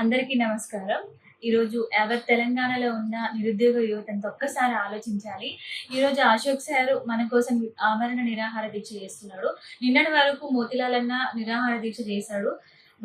అందరికీ నమస్కారం. ఈరోజు ఎవరి తెలంగాణలో ఉన్న నిరుద్యోగ యువతంతా ఒక్కసారి ఆలోచించాలి. ఈరోజు అశోక్ సార్ మన కోసం ఆమరణ నిరాహార దీక్ష చేస్తున్నాడు. నిన్నటి వరకు మోతిలాల్ అన్న నిరాహార దీక్ష చేశాడు.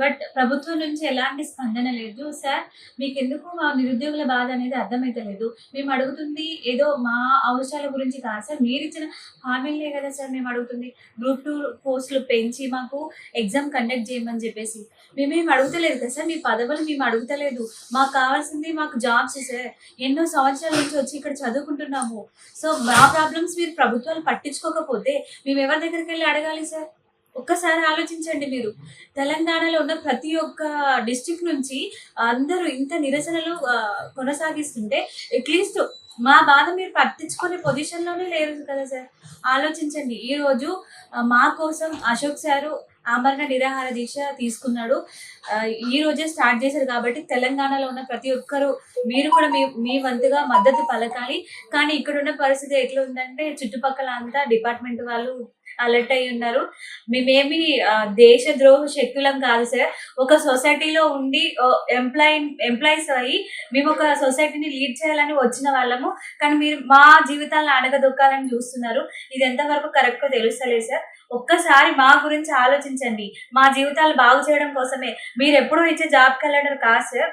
బట్ ప్రభుత్వం నుంచి ఎలాంటి స్పందన లేదు. సార్ మీకు ఎందుకు మా నిరుద్యోగుల బాధ అనేది అర్థమైతలేదు. మేము అడుగుతుంది ఏదో మా అవసరాల గురించి కాదు సార్ మీరు ఇచ్చిన హామీలే కదా సార్ మేము అడుగుతుంది. గ్రూప్ టూ పోస్టులు పెంచి మాకు ఎగ్జామ్ కండక్ట్ చేయమని చెప్పేసి. మేమేం అడుగుతలేదు కదా సార్ మీ పదవులు మేము అడుగుతలేదు. మాకు కావాల్సింది మాకు జాబ్స్ సార్. ఎన్నో సంవత్సరాల నుంచి వచ్చి ఇక్కడ చదువుకుంటున్నాము. సో మా ప్రాబ్లమ్స్ మీరు ప్రభుత్వాలు పట్టించుకోకపోతే మేము ఎవరి దగ్గరికి వెళ్ళి అడగాలి సార్? ఒక్కసారి ఆలోచించండి మీరు. తెలంగాణలో ఉన్న ప్రతి ఒక్క డిస్టిక్ నుంచి అందరూ ఇంత నిరసనలు కొనసాగిస్తుంటే అట్లీస్ట్ మా బాధ మీరు పట్టించుకునే పొజిషన్లోనే లేరు కదా సార్. ఆలోచించండి. ఈరోజు మా కోసం అశోక్ సారు ఆమరణ నిరాహార దీక్ష తీసుకున్నాడు. ఈ రోజే స్టార్ట్ చేశారు కాబట్టి తెలంగాణలో ఉన్న ప్రతి ఒక్కరు మీరు కూడా మీ మీ వంతుగా మద్దతు పలకాలి. కానీ ఇక్కడ ఉన్న పరిస్థితి ఎట్లా ఉందంటే చుట్టుపక్కల అంతా డిపార్ట్మెంట్ వాళ్ళు అలర్ట్ అయి ఉన్నారు. మేమేమి దేశ దేశద్రోహ శక్తులం కాదు సార్. ఒక సొసైటీలో ఉండి ఎంప్లాయ్ ఎంప్లాయీస్ అయ్యి మేము ఒక సొసైటీని లీడ్ చేయాలని వచ్చిన వాళ్ళము. కానీ మీరు మా జీవితాలను అడగదొక్కాలని చూస్తున్నారు. ఇది ఎంతవరకు కరెక్ట్గా తెలుస్తలేదు సార్. ఒక్కసారి మా గురించి ఆలోచించండి. మా జీవితాలు బాగు చేయడం కోసమే. మీరు ఎప్పుడూ ఇచ్చే జాబ్ క్యాలెండర్ కాదు సార్.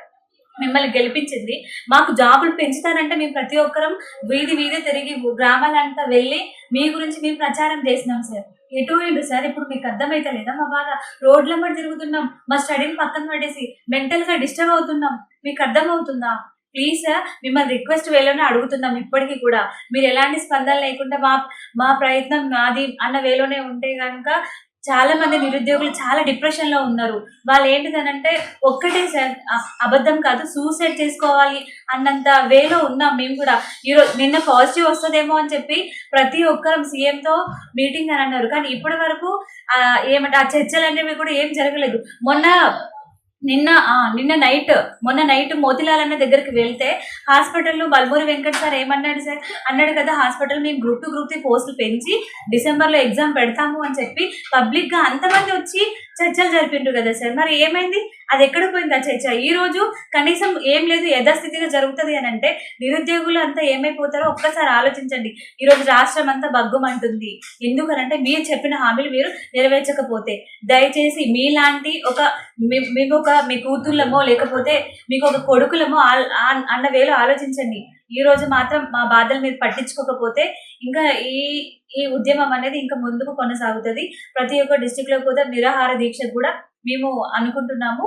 మిమ్మల్ని గెలిపించింది. మాకు జాబులు పెంచుతానంటే మేము ప్రతి ఒక్కరం వీధి వీధి తిరిగి గ్రామాలంతా వెళ్ళి మీ గురించి మేము ప్రచారం చేసినాం సార్. ఎటు ఏంటి సార్? ఇప్పుడు మీకు అర్థమైతే లేదా మా బాధ. రోడ్ల మీద తిరుగుతున్నాం. మా స్టడీని పక్కన పడేసి మెంటల్గా డిస్టర్బ్ అవుతున్నాం. మీకు అర్థమవుతుందా? ప్లీజ్ సార్ మిమ్మల్ని రిక్వెస్ట్ వేలోనే అడుగుతున్నాం ఇప్పటికీ కూడా. మీరు ఎలాంటి స్పందన లేకుండా మా మా ప్రయత్నం మాది అన్న వేలోనే ఉంటే కనుక చాలా మంది నిరుద్యోగులు చాలా డిప్రెషన్లో ఉన్నారు. వాళ్ళు ఏంటిదనంటే ఒక్కటే సార్ అబద్ధం కాదు సూసైడ్ చేసుకోవాలి అన్నంత వేలో ఉన్నాం మేము కూడా. ఈరోజు నిన్న పాజిటివ్ వస్తుందేమో అని చెప్పి ప్రతి ఒక్కరం సీఎంతో మీటింగ్ అని అన్నారు. కానీ ఇప్పటి వరకు ఆ, ఏమంటే ఆ చర్చలు అనేవి కూడా ఏం జరగలేదు. మొన్న నిన్న నిన్న నైట్ మొన్న నైట్ మోతిలాల్ అన్న దగ్గరికి వెళ్తే హాస్పిటల్లో బల్మూరి వెంకట్ సార్ ఏమన్నాడు సార్? అన్నాడు కదా హాస్పిటల్ మేము గ్రూప్ టు గ్రూప్ త్రీ పోస్టులు పెంచి డిసెంబర్లో ఎగ్జామ్ పెడతాము అని చెప్పి పబ్లిక్గా అంతమంది వచ్చి చర్చలు జరిపిండ్రు కదా సార్. మరి ఏమైంది? అది ఎక్కడ పోయింది ఆ చర్చ? ఈ రోజు కనీసం ఏం లేదు యథాస్థితిగా జరుగుతుంది అని అంటే నిరుద్యోగులు అంతా ఏమైపోతారో ఒక్కసారి ఆలోచించండి. ఈ రోజు రాష్ట్రం అంతా బగ్గుమంటుంది. ఎందుకనంటే మీరు చెప్పిన హామీలు మీరు నెరవేర్చకపోతే దయచేసి మీలాంటి ఒక మీ- మీకు ఒక మీ కూతుళ్ళమో లేకపోతే మీకు ఒక కొడుకులమో అన్న వేలు ఆలోచించండి. ఈ రోజు మాత్రం మా బాధలు మీరు పట్టించుకోకపోతే ఇంకా ఈ ఈ ఉద్యమం అనేది ఇంకా ముందుకు కొనసాగుతుంది. ప్రతి ఒక్క డిస్టిక్లో కూడా నిరాహార దీక్ష కూడా మేము అనుకుంటున్నాము.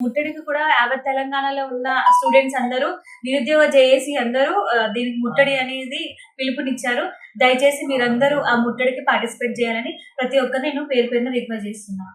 ముట్టడికి కూడా యావత్ తెలంగాణలో ఉన్న స్టూడెంట్స్ అందరూ నిరుద్యోగ జేఏసీ అందరూ దీనికి ముట్టడి అనేది పిలుపునిచ్చారు. దయచేసి మీరందరూ ఆ ముట్టడికి పార్టిసిపేట్ చేయాలని ప్రతి ఒక్కరు నేను పేరు పేరున రిక్వెస్ట్ చేస్తున్నాను.